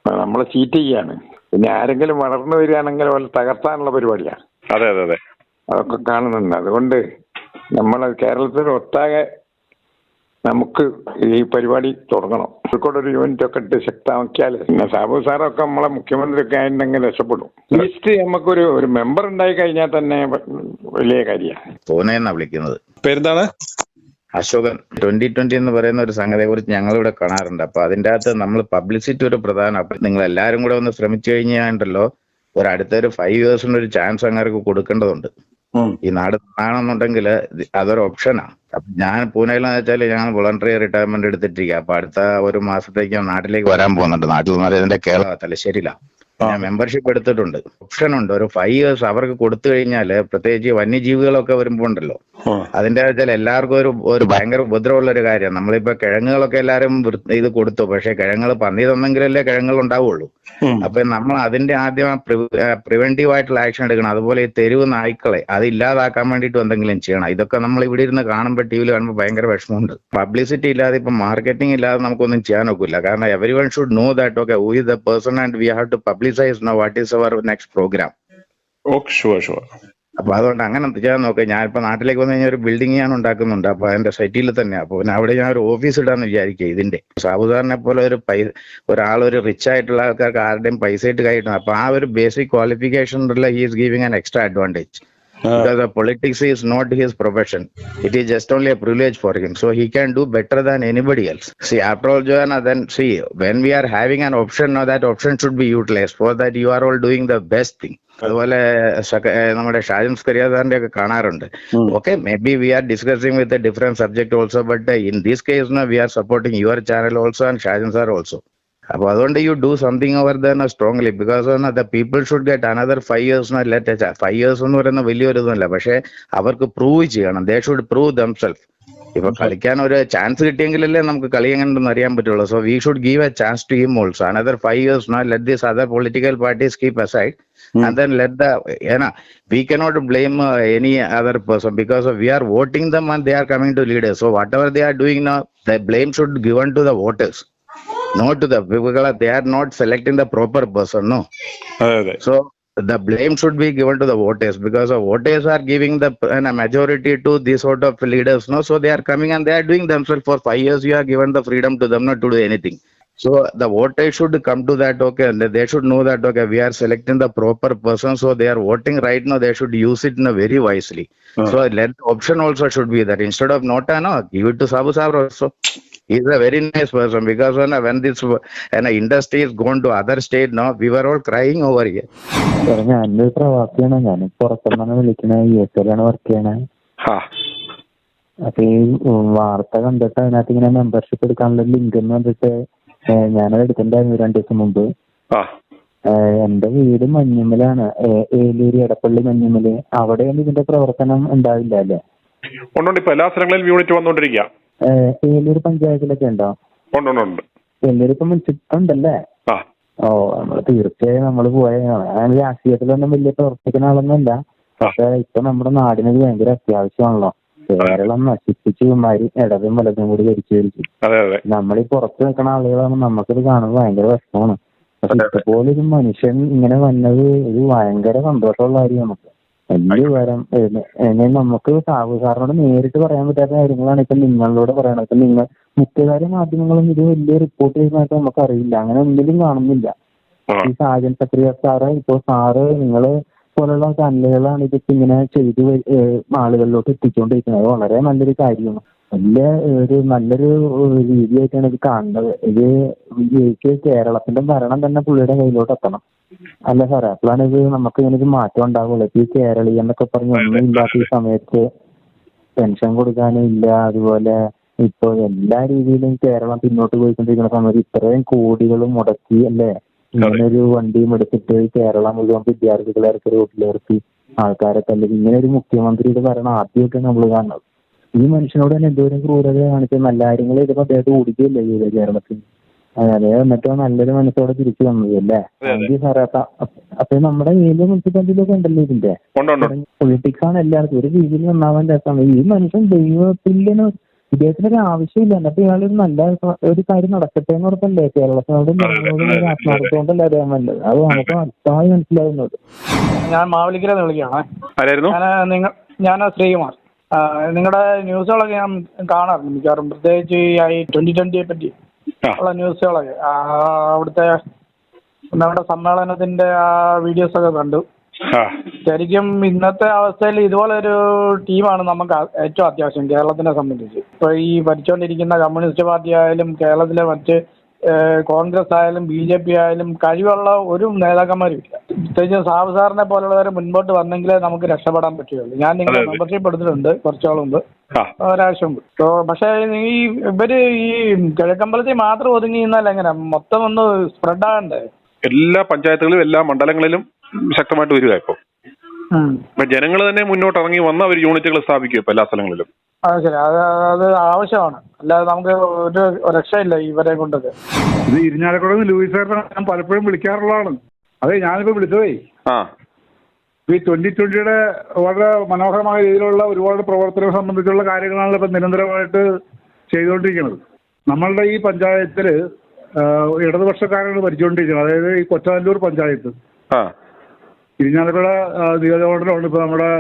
നമ്മളെ സീറ്റ് ചെയ്യാണ്. പിന്നെ ആരെങ്കിലും വളർന്നു വരികയാണെങ്കിൽ അവരെ തകർത്താനുള്ള പരിപാടിയാണ്. അതെ അതെ അതെ. അതൊക്കെ കാണുന്നുണ്ട്. അതുകൊണ്ട് നമ്മൾ കേരളത്തിൽ ഒട്ടാകെ നമുക്ക് ഈ പരിപാടി തുടങ്ങണം. കോഴിക്കോട് ഒരു യൂണിറ്റ് ഒക്കെ ഇട്ട് ശക്തമാക്കിയാൽ പിന്നെ സാബു സാറൊക്കെ നമ്മളെ മുഖ്യമന്ത്രി ഒക്കെ ആയിട്ടുണ്ടെങ്കിൽ രക്ഷപ്പെടും. ലിസ്റ്റ് നമുക്കൊരു ഒരു മെമ്പർ ഉണ്ടായി കഴിഞ്ഞാൽ തന്നെ വലിയ കാര്യമാണ്. വിളിക്കുന്നത്. പേരെന്താണ്? അശോകൻ. ട്വന്റി ട്വന്റി എന്ന് പറയുന്ന ഒരു സംഗതിയെ കുറിച്ച് ഞങ്ങൾ ഇവിടെ കാണാറുണ്ട്. അപ്പൊ അതിന്റെ അകത്ത് നമ്മൾ പബ്ലിസിറ്റി ഒരു പ്രധാന അപ്പൊ നിങ്ങൾ എല്ലാവരും കൂടെ ഒന്ന് ശ്രമിച്ചു കഴിഞ്ഞാണ്ടല്ലോ ഒരു അടുത്തൊരു ഫൈവ് ഇയേഴ്സിന് ഒരു ചാൻസ് അങ്ങേർക്ക് കൊടുക്കേണ്ടതുണ്ട്. ഈ നാട് ആണെന്നുണ്ടെങ്കിൽ അതൊരു ഓപ്ഷനാ. അപ്പൊ ഞാൻ പൂനെയിലെന്ന് വെച്ചാൽ ഞാൻ വോളണ്ടറി റിട്ടയർമെന്റ് എടുത്തിട്ടിരിക്കുക അപ്പൊ അടുത്ത ഒരു മാസത്തേക്ക് നാട്ടിലേക്ക് വരാൻ പോകുന്നുണ്ട്. നാട്ടിൽ എന്ന് പറയുന്നത് കേരള തലശ്ശേരിയിലാണ് ഞാൻ മെമ്പർഷിപ്പ് എടുത്തിട്ടുണ്ട്. ഓപ്ഷൻ ഉണ്ട്. ഒരു ഫൈവ് ഇയേഴ്സ് അവർക്ക് കൊടുത്തു കഴിഞ്ഞാൽ പ്രത്യേകിച്ച് വന്യജീവികളൊക്കെ വരുമ്പോൾ ഉണ്ടല്ലോ. അതിന്റെ വെച്ചാൽ എല്ലാവർക്കും ഒരു ഒരു ഭയങ്കര ഉപദ്രവമുള്ള ഒരു കാര്യം നമ്മളിപ്പോ കിഴങ്ങുകളൊക്കെ എല്ലാരും ഇത് കൊടുത്തു. പക്ഷെ കിഴങ്ങുകൾ പന്നി തന്നെങ്കിലല്ലേ കിഴങ്ങുകൾ ഉണ്ടാവുള്ളൂ. അപ്പൊ നമ്മൾ അതിന്റെ ആദ്യം പ്രിവെന്റീവ് ആയിട്ടുള്ള ആക്ഷൻ എടുക്കണം. അതുപോലെ ഈ തെരുവ് നായ്ക്കളെ അത് ഇല്ലാതാക്കാൻ വേണ്ടിയിട്ട് എന്തെങ്കിലും ചെയ്യണം. ഇതൊക്കെ നമ്മൾ ഇവിടെ ഇരുന്ന് കാണുമ്പോൾ ടി വിയിൽ കാണുമ്പോൾ ഭയങ്കര വിഷമമുണ്ട്. പബ്ലിസിറ്റി ഇല്ലാതെ ഇപ്പൊ മാർക്കറ്റിംഗ് ഇല്ലാതെ നമുക്കൊന്നും ചെയ്യാൻ ഒക്കില്ല. കാരണം every one should know that okay who is the person and we have to publicise know what is our next programme okay sure sure അപ്പൊ അതുകൊണ്ട് അങ്ങനെ ചെയ്യാൻ ഞാൻ ഞാനിപ്പോ നാട്ടിലേക്ക് വന്നു കഴിഞ്ഞാൽ ഒരു ബിൽഡിംഗ് ഞാൻ ഉണ്ടാക്കുന്നുണ്ട്. അപ്പൊ അതിന്റെ സൈറ്റിൽ തന്നെ. അപ്പൊ പിന്നെ അവിടെ ഞാൻ ഒരു ഓഫീസ് ഇടാന്ന് വിചാരിക്കുക ഇതിന്റെ. സാബുദാറിനെ പോലെ ഒരു പൈസ ഒരാൾ ഒരു റിച്ച് ആയിട്ടുള്ള ആൾക്കാർക്ക് ആരുടെയും പൈസ ഇട്ട് കൈയിട്ടും അപ്പൊ ആ ഒരു basic qualification he is giving an extra advantage because the politics is not his profession. It is just only a privilege for him. So he can do better than anybody else. See, after all, Joanna, then see, when we are having an option, now that option should be utilized. For that, you are all doing the best thing. അതുപോലെ സക- ഏ, നമ്മുടെ ഷാജൻ സ്കരിയാദാറിന്റെ ഒക്കെ കാണാറുണ്ട് okay maybe we are discussing with different subject also but in these case we are supporting your channel also and Shajan sir also അപ്പൊ അതുകൊണ്ട് you do something over the strongly because the people should get another five years let five years എന്ന് പറയുന്ന വലിയൊരു ഇതല്ല പക്ഷെ അവർക്ക് prove ചെയ്യണം. They should prove themself ഇപ്പൊ കളിക്കാൻ ഒരു ചാൻസ് കിട്ടിയെങ്കിലല്ലേ നമുക്ക് കളി എങ്ങനെയുണ്ടെന്ന് അറിയാൻ പറ്റുള്ളൂ. So we should give a chance to him also another five years no let this other political parties keep aside and then let the uh we cannot blame uh, any other person because are we are voting them and they are coming to lead us. So whatever they are doing now the blame should given to the voters. not to the because they are not selecting the proper person no? Okay. so the blame should be given to the voters because the voters are giving the and a majority to these sort of leaders no? So they are coming and they are doing themselves. For five years you are given the freedom to them not to do anything. So the voters should come to that okay and they should know that okay we are selecting the proper person so they are voting right now they should use it in a very wisely. Uh-huh. so let option also should be that instead of not uh, no give it to sabu sabu also. He's a very nice person because when, when this and industry is going to other state now we were all crying over here. ഞാനൊരു പ്രവാസിയാണ് ഞാൻ പുറത്തുനിന്നാണ് വിളിക്കണത് U S എയിലാണ് work ചെയ്യണേ. അപ്പൊ ഈ വാർത്ത കണ്ടിട്ട് അതിനകത്ത് ഇങ്ങനെ മെമ്പർഷിപ്പ് എടുക്കാനുള്ള ലിങ്ക് എന്ന് കണ്ടിട്ട് ഞാനത് എടുത്തിട്ടുണ്ടായിരുന്നു രണ്ടു ദിവസം മുമ്പ്. ആ. എന്റെ വീട് മഞ്ഞുമലാണ് ഏലൂര് എടപ്പള്ളി മഞ്ഞുമൽ. അവിടെയാണ് ഇതിന്റെ പ്രവർത്തനം ഉണ്ടാവില്ല അല്ലേ? ഉണ്ടുണ്ട് ഇപ്പൊ എല്ലാ സ്ഥലങ്ങളിലും യൂണിറ്റ് വന്നുകൊണ്ടിരിക്കുക ഏലൂര് പഞ്ചായത്തിലൊക്കെ ഉണ്ടോ? ഏലൂര് ഇപ്പൊ മുനിസിപ്പൽ ഉണ്ടല്ലേ? ഓ നമ്മൾ തീർച്ചയായും നമ്മൾ പോയതാണ് ഞാൻ രാഷ്ട്രീയത്തിലൊന്നും വലിയ പ്രവർത്തിക്കുന്ന ആളൊന്നുമല്ല പക്ഷെ ഇപ്പൊ നമ്മുടെ നാടിന് ഇത് ഭയങ്കര അത്യാവശ്യമാണല്ലോ. കേരളം നശിപ്പിച്ച് മരി ഇടതും വലതും കൂടി ഭരിച്ചു ഭരിച്ചു. നമ്മൾ ഈ പുറത്ത് നിൽക്കുന്ന ആളുകളാണ് നമുക്കിത് കാണുമ്പോൾ ഭയങ്കര വിഷമമാണ്. പക്ഷെ ഇതുപോലെ ഒരു മനുഷ്യൻ ഇങ്ങനെ വന്നത് ഒരു ഭയങ്കര സന്തോഷമുള്ള കാര്യമാണ്. നമുക്ക് വലിയ ഉപകാരം എന്നെ നമുക്ക് സാബു സാറിനോട് നേരിട്ട് പറയാൻ പറ്റാത്ത കാര്യങ്ങളാണ് ഇപ്പൊ നിങ്ങളോട് പറയണത്. ഇപ്പൊ നിങ്ങൾ മുഖ്യധാര മാധ്യമങ്ങളും ഇത് വലിയ റിപ്പോർട്ട് ചെയ്യുന്നതായിട്ട് നമുക്ക് അറിയില്ല. അങ്ങനെ ഒന്നിലും കാണുന്നില്ല. ഈ സാജൻ സക്രിയ സാറ് ഇപ്പൊ സാറ് നിങ്ങൾ പോലുള്ള ചാനലുകളാണ് ഇതിപ്പോ ഇങ്ങനെ ചെയ്ത് ആളുകളിലോട്ട് എത്തിച്ചുകൊണ്ടിരിക്കുന്നത് അത് വളരെ നല്ലൊരു കാര്യമാണ്. വലിയ ഒരു നല്ലൊരു രീതിയായിട്ടാണ് ഇത് കാണുന്നത്. ഇത് എനിക്ക് കേരളത്തിന്റെ ഭരണം തന്നെ പുള്ളിയുടെ കയ്യിലോട്ട് എത്തണം അല്ല സാറേ? അപ്പോഴാണ് ഇത് നമുക്ക് ഇങ്ങനെ ഒരു മാറ്റം ഉണ്ടാവുള്ളൂ. ഈ കേരളീയ എന്നൊക്കെ പറഞ്ഞ് ഒന്നും ഇല്ലാത്ത ഈ സമയത്ത് പെൻഷൻ കൊടുക്കാനും ഇല്ല. അതുപോലെ ഇപ്പൊ എല്ലാ രീതിയിലും കേരളം പിന്നോട്ട് പോയിക്കൊണ്ടിരിക്കുന്ന സമയത്ത് ഇത്രയും കോടികൾ മുടക്കി അല്ലേ? ഇങ്ങനൊരു വണ്ടിയും എടുത്തിട്ട് കേരളം മുഴുവൻ വിദ്യാർത്ഥികളെ ഇറക്കി റോഡിലിറക്കി ആൾക്കാരെ തല്ലി. ഇങ്ങനെ ഒരു മുഖ്യമന്ത്രിയുടെ ഭരണം ആദ്യമായിട്ടാണ് നമ്മൾ കാണുന്നത്. ഈ മനുഷ്യനോട് തന്നെ എന്തോരം ക്രൂരത കാണിച്ച നല്ല കാര്യങ്ങൾ ചെയ്തപ്പോ അദ്ദേഹത്തെ ഓടിക്കുകയല്ലേ ചെയ്തത് കേരളത്തിൽ. അതെ എന്നിട്ടോ നല്ലൊരു മനസ്സോടെ തിരിച്ചു വന്നത് അല്ലേ? താങ്ക് യു സാറേ. അപ്പൊ നമ്മുടെ ഏരിയ മുനിസിപ്പാലിറ്റിയിലൊക്കെ ഉണ്ടല്ലോ ഇതിന്റെ. പൊളിറ്റിക്സ് ആണ് എല്ലാവർക്കും. ഒരു രീതിയിൽ നന്നാവാൻ രസമാണ്. ഈ മനുഷ്യൻ ദൈവത്തിന്റെ ഇദ്ദേഹത്തിന് ഒരു ആവശ്യമില്ല. എന്നിട്ട് ഇയാളൊരു ഒരു നല്ല ഒരു കാര്യം നടക്കട്ടെ എന്ന് ഉറപ്പല്ലേ? കേരളത്തിനോട് ജനങ്ങളോടും ഒരു ആത്മാർത്ഥത്തോണ്ടല്ലേ അദ്ദേഹം നല്ലത് അത് നമുക്ക് വ്യക്തമായി മനസ്സിലാവുന്നത് ഞാൻ മാവലിക്കരെന്ന് വിളിക്കുകയാണ്. ഞാൻ ഞാൻ ശ്രീകുമാർ. ആ, നിങ്ങളുടെ ന്യൂസുകളൊക്കെ ഞാൻ കാണാറുണ്ട് മിക്കവാറും. പ്രത്യേകിച്ച് ഈ ട്വന്റി ട്വന്റിയെ പറ്റി. ഉള്ള ന്യൂസുകളൊക്കെ. ആ, അവിടുത്തെ നമ്മുടെ സമ്മേളനത്തിന്റെ ആ വീഡിയോസ് ഒക്കെ കണ്ടു ശരിക്കും ഇന്നത്തെ അവസ്ഥയിൽ ഇതുപോലെ ഒരു ടീമാണ് നമുക്ക് ഏറ്റവും അത്യാവശ്യം കേരളത്തിനെ സംബന്ധിച്ച്. ഇപ്പോൾ ഈ ഭരിച്ചുകൊണ്ടിരിക്കുന്ന കമ്മ്യൂണിസ്റ്റ് പാർട്ടി ആയാലും കേരളത്തിലെ മറ്റ് കോൺഗ്രസ് ആയാലും ബി ജെ പി ആയാലും കഴിവുള്ള ഒരു നേതാക്കന്മാരും ഇല്ല പ്രത്യേകിച്ച് സാബ് സാറിനെ പോലുള്ളവരെ മുൻപോട്ട് വന്നെങ്കിലേ നമുക്ക് രക്ഷപ്പെടാൻ പറ്റുകയുള്ളൂ. ഞാൻ നിങ്ങളെ. മെമ്പർഷിപ്പ് എടുത്തിട്ടുണ്ട് കുറച്ചാൾ മുമ്പ്. ഒരാഴ്ച മുമ്പ് പക്ഷേ ഈ ഇവർ ഈ കിഴക്കമ്പലത്തിൽ മാത്രം ഒതുങ്ങി നിന്നാൽ എങ്ങനെ? മൊത്തം ഒന്ന് സ്പ്രെഡ് ആകണ്ടേ എല്ലാ പഞ്ചായത്തുകളിലും എല്ലാ മണ്ഡലങ്ങളിലും ശക്തമായിട്ട് വരിക ഇപ്പൊ. ജനങ്ങൾ തന്നെ മുന്നോട്ട് ഇറങ്ങി വന്ന ഒരു യൂണിറ്റുകൾ സ്ഥാപിക്കും ഇപ്പൊ എല്ലാ സ്ഥലങ്ങളിലും. അത് ശരി. അത് അത് ആവശ്യമാണ്. അല്ലാതെ നമുക്ക് ഒരു രക്ഷയില്ല ഇവരെ കൊണ്ടൊക്കെ ഇത് ഇരിഞ്ഞാലക്കുടം ലൂയിസ് സാറിനെ ഞാൻ പലപ്പോഴും വിളിക്കാറുള്ളതാണ്. അതെ ഞാനിപ്പോ വിളിച്ചതേ. ആ. ഈ ട്വന്റി ട്വന്റിയുടെ വളരെ മനോഹരമായ രീതിയിലുള്ള ഒരുപാട് പ്രവർത്തനം സംബന്ധിച്ചുള്ള കാര്യങ്ങളാണ് ഇപ്പൊ നിരന്തരമായിട്ട് ചെയ്തുകൊണ്ടിരിക്കുന്നത്. നമ്മളുടെ ഈ പഞ്ചായത്തിൽ ഇടതുപക്ഷക്കാരാണ് ഭരിച്ചുകൊണ്ടിരിക്കുന്നത്. അതായത് ഈ കൊച്ചാലൂർ പഞ്ചായത്ത്. ആ. ഇരിഞ്ഞാലക്കുട നിയോജക നിയോജകമണ്ഡലമാണ് ഇപ്പൊ നമ്മുടെ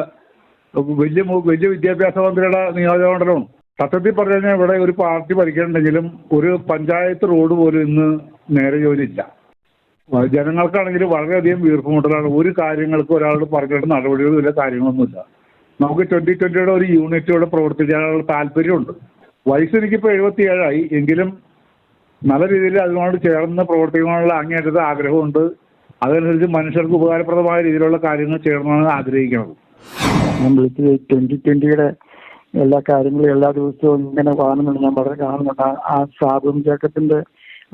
വലിയ വലിയ വിദ്യാഭ്യാസ മന്ത്രിയുടെ നിയോജകമണ്ഡലമാണ് സത്യത്തിൽ പറഞ്ഞു കഴിഞ്ഞാൽ ഇവിടെ ഒരു പാർട്ടി ഭരിക്കണമെങ്കിലും ഒരു പഞ്ചായത്ത് റോഡ് പോലും ഇന്ന് നേരെ ജോലിയില്ല. ജനങ്ങൾക്കാണെങ്കിൽ വളരെയധികം വീർപ്പുമുട്ടലാണ്. ഒരു കാര്യങ്ങൾക്ക് ഒരാളോട് പറഞ്ഞിട്ട് നടപടികളും ഇല്ല കാര്യങ്ങളൊന്നുമില്ല. നമുക്ക് ട്വന്റി ട്വന്റിയുടെ ഒരു യൂണിറ്റോടെ പ്രവർത്തിക്കാനുള്ള താല്പര്യമുണ്ട്. വയസ്സ് എനിക്കിപ്പോൾ എഴുപത്തിയേഴായി. എങ്കിലും നല്ല രീതിയിൽ അതിനോട് ചേർന്ന് പ്രവർത്തിക്കാനുള്ള അങ്ങേറ്റത്തെ ആഗ്രഹമുണ്ട്. അതനുസരിച്ച് മനുഷ്യർക്ക് ഉപകാരപ്രദമായ രീതിയിലുള്ള കാര്യങ്ങൾ ചെയ്യണമെന്നാണ് ആഗ്രഹിക്കുന്നത്. വിളിച്ചത് ട്വന്റി ട്വന്റിയുടെ എല്ലാ കാര്യങ്ങളും എല്ലാ ദിവസവും ഇങ്ങനെ കാണുന്നുണ്ട്. ഞാൻ വളരെ കാണുന്നുണ്ട്. ആ- സാബും ജേക്കബിന്റെ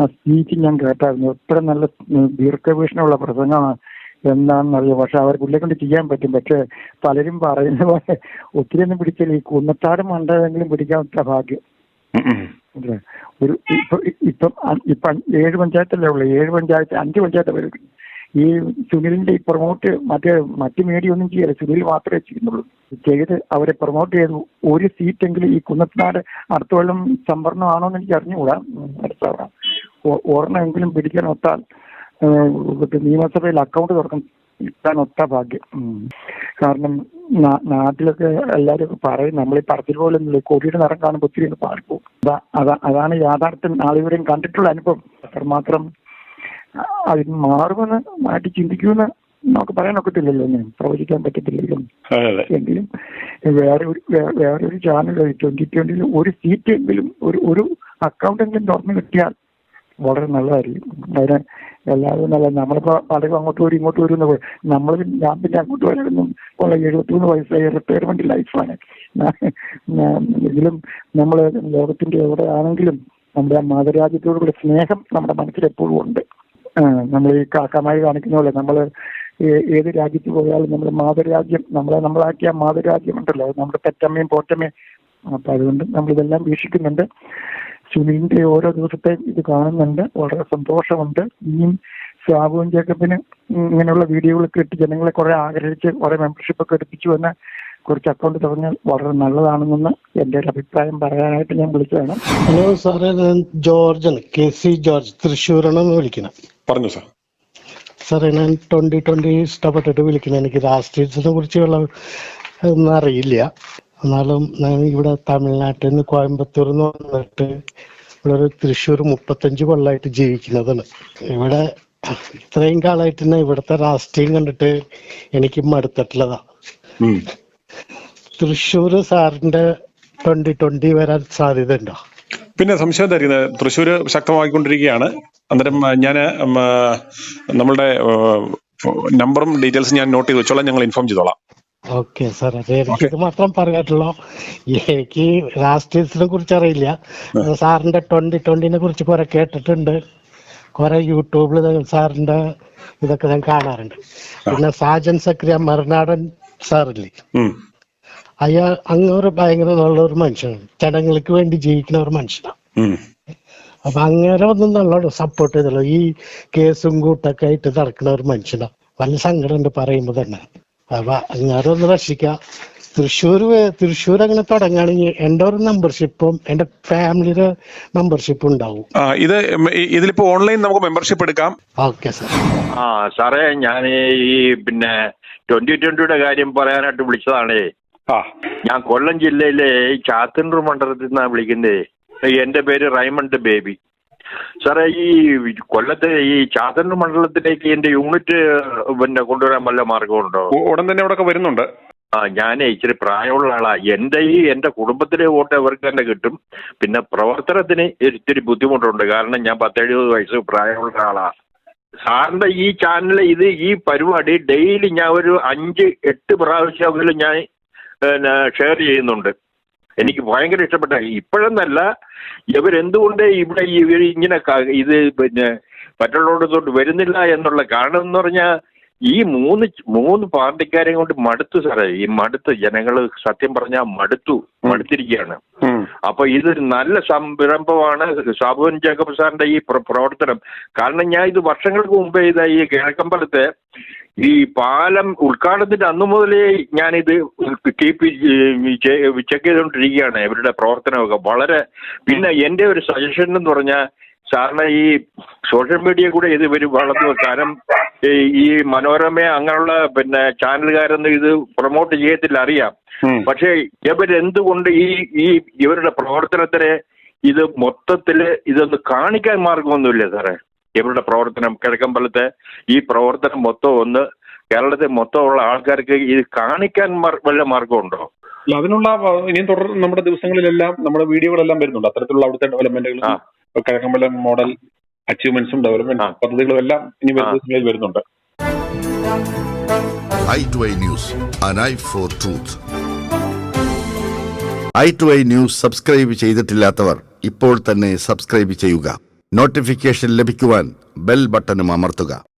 ആ സ്പീച്ച് ഞാൻ കേട്ടായിരുന്നു. എത്ര നല്ല ദീർഘവീക്ഷണമുള്ള പ്രസംഗമാണ് എന്താണെന്നറിയാം പക്ഷെ അവർ പുള്ളിയെ കൊണ്ട് ചെയ്യാൻ പറ്റും. പക്ഷെ പലരും പറയുന്ന പോലെ ഒത്തിരി ഒന്നും പിടിച്ചില്ല. ഈ കുന്നത്താടും പിടിക്കാൻ ഒത്ത ഭാഗ്യം. ഒരു ഇപ്പൊ ഇപ്പം ഇപ്പം ഏഴ് പഞ്ചായത്തല്ലേ ഉള്ളൂ. ഏഴ് പഞ്ചായത്ത് അഞ്ച് പഞ്ചായത്ത് വരും. ഈ സുനിലിന്റെ ഈ പ്രൊമോട്ട് മറ്റേ മറ്റു മീഡിയ ഒന്നും ചെയ്യല്ല. സുനിൽ മാത്രമേ ചെയ്യുന്നുള്ളൂ. ചെയ്ത് അവരെ പ്രൊമോട്ട് ചെയ്തു. ഒരു സീറ്റെങ്കിലും ഈ കുന്നത്തനാട് അടുത്തോളം സംവരണമാണോ എന്ന് എനിക്ക് അറിഞ്ഞുകൂടാ. അടുത്ത ഒരെണ്ണമെങ്കിലും പിടിക്കാൻ ഒത്താൽ നിയമസഭയിൽ അക്കൗണ്ട് തുറക്കും. കിട്ടാൻ ഒത്ത ഭാഗ്യം. കാരണം നാട്ടിലൊക്കെ എല്ലാവരും പറയും നമ്മൾ ഈ പറച്ചിൽ പോലെ കോടിയുടെ നിറം കാണുമ്പോൾ ഒത്തിരി പാടിപ്പോ അതാണ് യാഥാർത്ഥ്യം. ആളുകളെയും കണ്ടിട്ടുള്ള അനുഭവം. അത്രമാത്രം അതിന് മാറുമെന്ന് മാറ്റി ചിന്തിക്കുമെന്ന് നമുക്ക് പറയാൻ ഒക്കത്തില്ലല്ലോ ഞാൻ പ്രവചിക്കാൻ പറ്റത്തില്ലല്ലോ. എങ്കിലും വേറെ ഒരു വേറെ ഒരു ചാനൽ ട്വന്റി ട്വന്റിയിൽ ഒരു സീറ്റ് എങ്കിലും ഒരു ഒരു അക്കൗണ്ട് എങ്കിലും തുറന്നു കിട്ടിയാൽ വളരെ നല്ലതായിരിക്കും. അതിന് എല്ലാവരും നല്ല നമ്മളിപ്പോ പലരും അങ്ങോട്ട് വരും ഇങ്ങോട്ട് വരും നമ്മൾ ഞാൻ പിന്നെ അങ്ങോട്ട് വരാനൊന്നും ഉള്ള എഴുപത്തിമൂന്ന് വയസ്സായി റിട്ടയർമെന്റ് ലൈഫാണ് എങ്കിലും നമ്മൾ ലോകത്തിന്റെ എവിടെ ആണെങ്കിലും നമ്മുടെ ആ മാതൃരാജ്യത്തോടുകൂടി സ്നേഹം നമ്മുടെ മനസ്സിൽ എപ്പോഴും ഉണ്ട്. നമ്മൾ ഈ കാക്കമായി കാണിക്കുന്ന പോലെ നമ്മൾ ഏത് രാജ്യത്ത് പോയാലും നമ്മുടെ മാതൃരാജ്യം നമ്മളെ നമ്മളാക്കിയ മാതൃരാജ്യം ഉണ്ടല്ലോ നമ്മുടെ പെറ്റമ്മയും പോറ്റമ്മയും. അപ്പൊ അതുകൊണ്ട് നമ്മളിതെല്ലാം വീക്ഷിക്കുന്നുണ്ട്. സുനിലിന്റെ ഓരോ ദിവസത്തെയും ഇത് കാണുന്നുണ്ട് വളരെ സന്തോഷമുണ്ട്. ഇനിയും സാബുവും ജേക്കബിന് ഇങ്ങനെയുള്ള വീഡിയോകളൊക്കെ ഇട്ട് ജനങ്ങളെ കുറെ ആഗ്രഹിച്ച് കുറെ മെമ്പർഷിപ്പ് ഒക്കെ എടുപ്പിച്ചു എന്ന് കുറച്ച് അക്കൗണ്ട് തുടങ്ങിയാൽ വളരെ നല്ലതാണെന്ന് എന്റെ ഒരു അഭിപ്രായം പറയാനായിട്ട് ഞാൻ വിളിച്ചതാണ്. ഹലോ സാറേ ഞാൻ ജോർജാണ് കെ സി ജോർജ് തൃശ്ശൂരാണെന്ന് വിളിക്കണം പറഞ്ഞു സാർ. സാറേ ഞാൻ ട്വന്റി ട്വന്റി ഇഷ്ടപ്പെട്ടിട്ട് വിളിക്കുന്നത് എനിക്ക് രാഷ്ട്രീയത്തിനെ കുറിച്ചുള്ള ഒന്നും അറിയില്ല. എന്നാലും ഞാൻ ഇവിടെ തമിഴ്നാട്ടിൽ നിന്ന് കോയമ്പത്തൂർ നിന്ന് വന്നിട്ട് ഇവിടെ ഒരു തൃശ്ശൂർ മുപ്പത്തഞ്ച് കൊല്ലമായിട്ട് ജീവിക്കുന്നതാണ്. ഇവിടെ ഇത്രയും കാലമായിട്ട് തന്നെ ഇവിടുത്തെ രാഷ്ട്രീയം കണ്ടിട്ട് എനിക്ക് മടുത്തിട്ടുള്ളതാ. തൃശ്ശൂർ സാറിന്റെ ട്വന്റി ട്വന്റി വരാൻ സാധ്യത ഉണ്ടോ പിന്നെ സംശയം തരുന്നത് തൃശ്ശൂർ ശക്തമാക്കിക്കൊണ്ടിരിക്കുകയാണ് അന്നേരം ഞാൻ നമ്മളുടെ നമ്പറും ഡീറ്റെയിൽസും ഞാൻ നോട്ട് ചെയ്ത് വെച്ചോളാം. ഞങ്ങൾ ഇൻഫോം ചെയ്തോളാം. ഓക്കെ സാർ അതെ ഇത് മാത്രം പറയാട്ടുള്ളൂ എനിക്ക് രാഷ്ട്രീയത്തിനെ കുറിച്ച് അറിയില്ല. സാറിന്റെ ട്വന്റി ട്വന്റിനെ കുറിച്ച് കുറെ കേട്ടിട്ടുണ്ട്. കുറെ യൂട്യൂബിൽ സാറിന്റെ ഇതൊക്കെ ഞാൻ കാണാറുണ്ട്. പിന്നെ സാജൻ സക്രിയ മറുനാടൻ സാറില്ലേ. അയാൾ അങ്ങൊരു ഭയങ്കര നല്ല ഒരു മനുഷ്യനാണ്. ജനങ്ങൾക്ക് വേണ്ടി ജീവിക്കുന്ന ഒരു മനുഷ്യനാണ്. അപ്പൊ അങ്ങനെ ഒന്നും നല്ലോണം സപ്പോർട്ട് ചെയ്തല്ലോ. ഈ കേസും കൂട്ടൊക്കെ ആയിട്ട് നടക്കുന്ന ഒരു മനുഷ്യനാണ്. വല്ല സങ്കടമുണ്ട് പറയുമ്പോ തന്നെ. അപ്പൊ അങ്ങനെ ഒന്ന് രക്ഷിക്കാം. തൃശ്ശൂർ തൃശ്ശൂർ അങ്ങനെ തുടങ്ങുകയാണെങ്കിൽ എന്റെ ഒരു മെമ്പർഷിപ്പും എന്റെ ഫാമിലിയുടെ മെമ്പർഷിപ്പും ഉണ്ടാവും. ആ, ഇത് ഇതിലിപ്പോ ഓൺലൈൻ നമുക്ക് മെമ്പർഷിപ്പ് എടുക്കാം. ഓക്കെ സാർ ആ സാറേ ഞാൻ ഈ പിന്നെ ട്വന്റി ട്വന്റിയുടെ കാര്യം പറയാനായിട്ട് വിളിച്ചതാണേ. ഞാൻ കൊല്ലം ജില്ലയിലെ ഈ ചാത്തന്നൂർ മണ്ഡലത്തിൽ നിന്നാണ് വിളിക്കുന്നത് എന്റെ പേര് റൈമണ്ട് ബേബി. സാറേ ഈ കൊല്ലത്തെ ഈ ചാത്തന്നൂർ മണ്ഡലത്തിലേക്ക് എന്റെ യൂണിറ്റ് പിന്നെ കൊണ്ടുവരാൻ വല്ല മാർഗമുണ്ടോ ഉടൻ തന്നെ ഇവിടെ വരുന്നുണ്ട്. ആ ഞാനേ ഇച്ചിരി പ്രായമുള്ള ആളാ. എന്റെ ഈ എന്റെ കുടുംബത്തിലെ വോട്ട് അവർക്ക് തന്നെ കിട്ടും. പിന്നെ പ്രവർത്തനത്തിന് ഇത്തിരി ബുദ്ധിമുട്ടുണ്ട്. കാരണം ഞാൻ പത്തെഴുപത് വയസ്സ് പ്രായമുള്ള ആളാ. സാറിന്റെ ഈ ചാനൽ ഇത് ഈ പരിപാടി ഡെയിലി ഞാൻ ഒരു അഞ്ച് എട്ട് പ്രാവശ്യമെങ്കിലും ഞാൻ പിന്നെ ഷെയർ ചെയ്യുന്നുണ്ട്. എനിക്ക് ഭയങ്കര ഇഷ്ടപ്പെട്ട ഇപ്പോഴെന്നല്ല ഇവരെന്തുകൊണ്ട് ഇവിടെ ഇവർ ഇങ്ങനെ ഇത് പിന്നെ മറ്റുള്ളവരുടെ വരുന്നില്ല എന്നുള്ള കാരണം എന്ന് പറഞ്ഞാൽ ഈ മൂന്ന് മൂന്ന് പാർട്ടിക്കാരെയും കൊണ്ട് മടുത്തു സാറേ. ഈ മടുത്ത് ജനങ്ങൾ സത്യം പറഞ്ഞാൽ മടുത്തു മടുത്തിരിക്കുകയാണ്. അപ്പൊ ഇതൊരു നല്ല സംരംഭമാണ് സാബുവൻ ജേക്കബ് സാറിന്റെ ഈ പ്ര- പ്രവർത്തനം. കാരണം ഞാൻ ഇത് വർഷങ്ങൾക്ക് മുമ്പേ ചെയ്ത ഈ കിഴക്കമ്പലത്തെ ഈ പാലം ഉദ്ഘാടനത്തിന്റെ അന്നു മുതലേ ഞാനിത് കീപ്പ് ചെക്ക് ചെയ്തുകൊണ്ടിരിക്കുകയാണ് ഇവരുടെ പ്രവർത്തനമൊക്കെ. വളരെ പിന്നെ എന്റെ ഒരു സജഷൻ എന്ന് പറഞ്ഞാൽ സാറിന് ഈ സോഷ്യൽ മീഡിയ കൂടെ ഇത് ഇവർ വളർന്നു കാരണം ഈ മനോരമ അങ്ങനെയുള്ള പിന്നെ ചാനലുകാരൊന്നും ഇത് പ്രൊമോട്ട് ചെയ്യത്തില്ല അറിയാം. പക്ഷേ ഇവരെന്തുകൊണ്ട് ഈ ഈ ഇവരുടെ പ്രവർത്തനത്തിന് ഇത് മൊത്തത്തിൽ ഇതൊന്ന് കാണിക്കാൻ മാർഗമൊന്നുമില്ല സാറേ. ഇവരുടെ പ്രവർത്തനം കിഴക്കമ്പലത്തെ ഈ പ്രവർത്തനം മൊത്തം ഒന്ന് കേരളത്തിൽ മൊത്തമുള്ള ആൾക്കാർക്ക് ഇത് കാണിക്കാൻ വല്ല മാർഗമുണ്ടോ? അതിനുള്ള ഇനിയും തുടർ നമ്മുടെ ദിവസങ്ങളിലെല്ലാം നമ്മുടെ വീഡിയോകളെല്ലാം വരുന്നുണ്ട്. അത്തരത്തിലുള്ള അവിടുത്തെ ഡെവലപ്മെന്റുകൾ കിഴക്കമ്പലം മോഡൽ അച്ചീവ്മെന്റ്സും ഡെവലപ്മെന്റ് പദ്ധതികളും എല്ലാം ഇനി വരുന്ന ദിവസങ്ങളിൽ വരുന്നുണ്ട്. I two I news I two I news subscribe ചെയ്തിട്ടില്ലാത്തവർ ഇപ്പോൾ തന്നെ സബ്സ്ക്രൈബ് ചെയ്യുക. നോട്ടിഫിക്കേഷൻ ലഭിക്കുവാൻ ബെൽ ബട്ടണും അമർത്തുക.